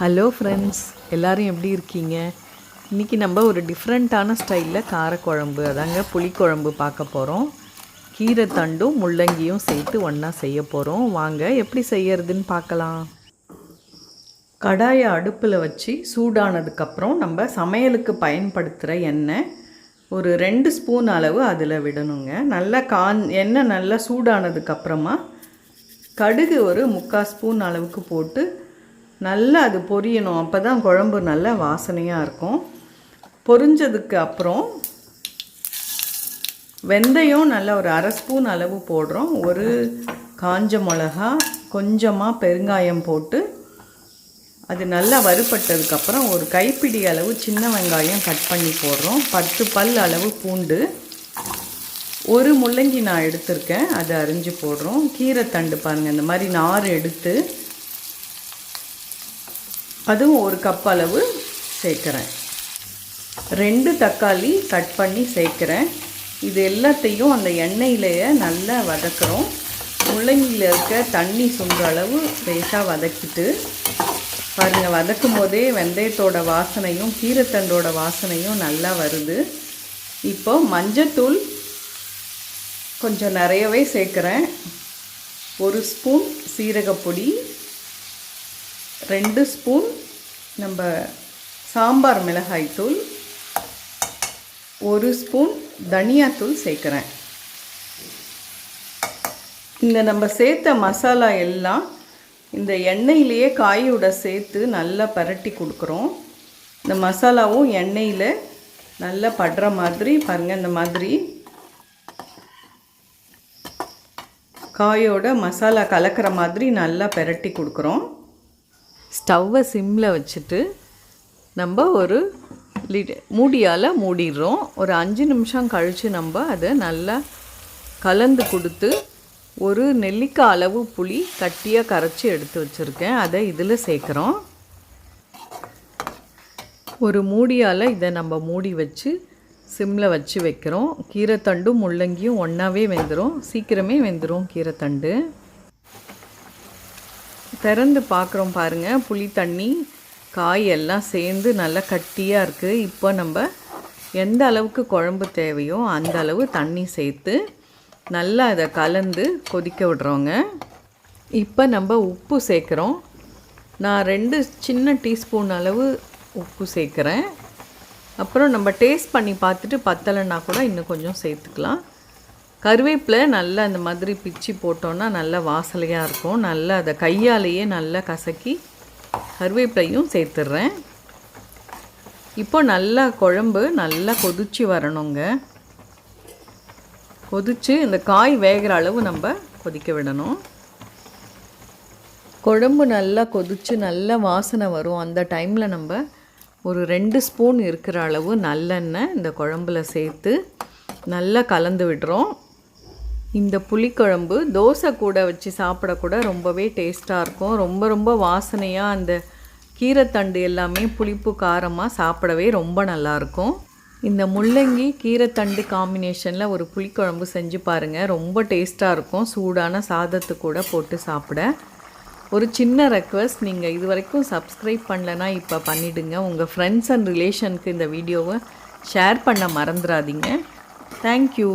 Hello friends எல்லோரும் எப்படி இருக்கீங்க? இன்றைக்கி நம்ம ஒரு டிஃப்ரெண்ட்டான ஸ்டைலில் காரக்குழம்பு அதாங்க புளிக்குழம்பு பார்க்க போகிறோம் கீரை தண்டும் முள்ளங்கியும் சேர்த்து ஒன்றா செய்ய போகிறோம் வாங்க எப்படி செய்யறதுன்னு பார்க்கலாம். கடாயை அடுப்பில் வச்சு சூடானதுக்கப்புறம் நம்ம சமையலுக்கு பயன்படுத்துகிற எண்ணெய் ஒரு ரெண்டு ஸ்பூன் அளவு அதில் விடணுங்க. நல்லா கான் எண்ணெய் நல்லா சூடானதுக்கப்புறமா கடுகு ஒரு முக்கால் ஸ்பூன் அளவுக்கு போட்டு நல்லா அது பொரியணும். அப்போ தான் குழம்பு நல்ல வாசனையாக இருக்கும். பொரிஞ்சதுக்கு அப்புறம் வெந்தயம் நல்லா ஒரு அரை ஸ்பூன் அளவு போடுறோம். ஒரு காஞ்ச மிளகா கொஞ்சமாக பெருங்காயம் போட்டு அது நல்லா வறுபட்டதுக்கப்புறம் ஒரு கைப்பிடி அளவு சின்ன வெங்காயம் கட் பண்ணி போடுறோம். பத்து பல் அளவு பூண்டு. ஒரு முள்ளங்கி நான் எடுத்திருக்கேன். அதை அரிஞ்சு போடுறோம். கீரை தண்டு பாருங்கள் இந்த மாதிரி நார் எடுத்து அதுவும் ஒரு கப் அளவு சேர்க்குறேன். ரெண்டு தக்காளி கட் பண்ணி சேர்க்குறேன். இது எல்லாத்தையும் அந்த எண்ணெயிலேயே நல்லா வதக்குறோம். முள்ளங்கியில் இருக்க தண்ணி சுண்டுற அளவு லேசாக வதக்கிட்டு பாருங்கள் வதக்கும் போதே வெந்தயத்தோட வாசனையும் கீரைத்தண்டோட வாசனையும் நல்லா வருது. இப்போ மஞ்சத்தூள் கொஞ்சம் நிறையவே சேர்க்குறேன். ஒரு ஸ்பூன் சீரகப்பொடி ரெண்டு ஸ்பூன் நம்ம சாம்பார் மிளகாய்த்தூள் ஒரு ஸ்பூன் தனியாத்தூள் சேர்க்குறேன். இந்த நம்ம சேர்த்த மசாலா எல்லாம் இந்த எண்ணெயிலேயே காயோட சேர்த்து நல்லா பரட்டி கொடுக்குறோம். இந்த மசாலாவும் எண்ணெயில் நல்லா படுற மாதிரி பாருங்கள் இந்த மாதிரி காயோட மசாலா கலக்கிற மாதிரி நல்லா பெரட்டி கொடுக்குறோம். ஸ்டவ்வை சிம்மில் வச்சுட்டு நம்ம ஒரு லிட் மூடியால் மூடிடுறோம். ஒரு அஞ்சு நிமிஷம் கழித்து நம்ம அதை நல்லா கலந்து கொடுத்து ஒரு நெல்லிக்காய் அளவு புளி கட்டியாக கரைச்சி எடுத்து வச்சுருக்கேன். அதை இதில் சேர்க்குறோம். ஒரு மூடியால் இதை நம்ம மூடி வச்சு சிம்மில் வச்சு வைக்கிறோம். கீரைத்தண்டும் முள்ளங்கியும் ஒன்றாவே வெந்துடும் சீக்கிரமே வெந்துடும் கீரைத்தண்டு திறந்து பார்க்குறோம் பாருங்கள் புளி தண்ணி காய் எல்லாம் சேர்ந்து நல்லா கட்டியாக இருக்குது இப்போ நம்ம எந்த அளவுக்கு குழம்பு தேவையோ அந்த அளவு தண்ணி சேர்த்து நல்லா அதை கலந்து கொதிக்க விடுறோங்க. இப்போ நம்ம உப்பு சேர்க்குறோம். நான் ரெண்டு சின்ன டீஸ்பூன் அளவு உப்பு சேர்க்குறேன். அப்புறம் நம்ம டேஸ்ட் பண்ணி பார்த்துட்டு பத்தலைன்னா கூட இன்னும் கொஞ்சம் சேர்த்துக்கலாம். கருவேப்பிலை நல்லா இந்த மாதிரி பிச்சு போட்டோன்னா நல்லா வாசலையாக இருக்கும். நல்லா அதை கையாலேயே நல்லா கசக்கி கருவேப்பிலையும் சேர்த்துட்றேன் இப்போ நல்லா குழம்பு நல்லா கொதிச்சு வரணுங்க. கொதித்து இந்த காய் வேகிற அளவு நம்ம கொதிக்க விடணும். குழம்பு நல்லா கொதித்து நல்ல வாசனை வரும். அந்த டைமில் நம்ம ஒரு ரெண்டு ஸ்பூன் இருக்கிற அளவு நல்லெண்ணெய் இந்த குழம்புல சேர்த்து நல்லா கலந்து விடுறோம். இந்த புளிக்குழம்பு தோசை கூட வச்சு சாப்பிடக்கூட ரொம்பவே டேஸ்ட்டாக இருக்கும். ரொம்ப ரொம்ப வாசனையாக அந்த கீரைத்தண்டு எல்லாமே புளிப்பு காரமாக சாப்பிடவே ரொம்ப நல்லாயிருக்கும் இந்த முள்ளங்கி கீரைத்தண்டு காம்பினேஷனில் ஒரு புளிக்குழம்பு செஞ்சு பாருங்கள் ரொம்ப டேஸ்ட்டாக இருக்கும். சூடான சாதத்து கூட போட்டு சாப்பிட. ஒரு சின்ன ரெக்வஸ்ட் நீங்கள் இது வரைக்கும் சப்ஸ்கிரைப் பண்ணலனா இப்போ பண்ணிவிடுங்க உங்கள் ஃப்ரெண்ட்ஸ் அண்ட் ரிலேஷனுக்கு இந்த வீடியோவை ஷேர் பண்ண மறந்துடாதீங்க. தேங்க்யூ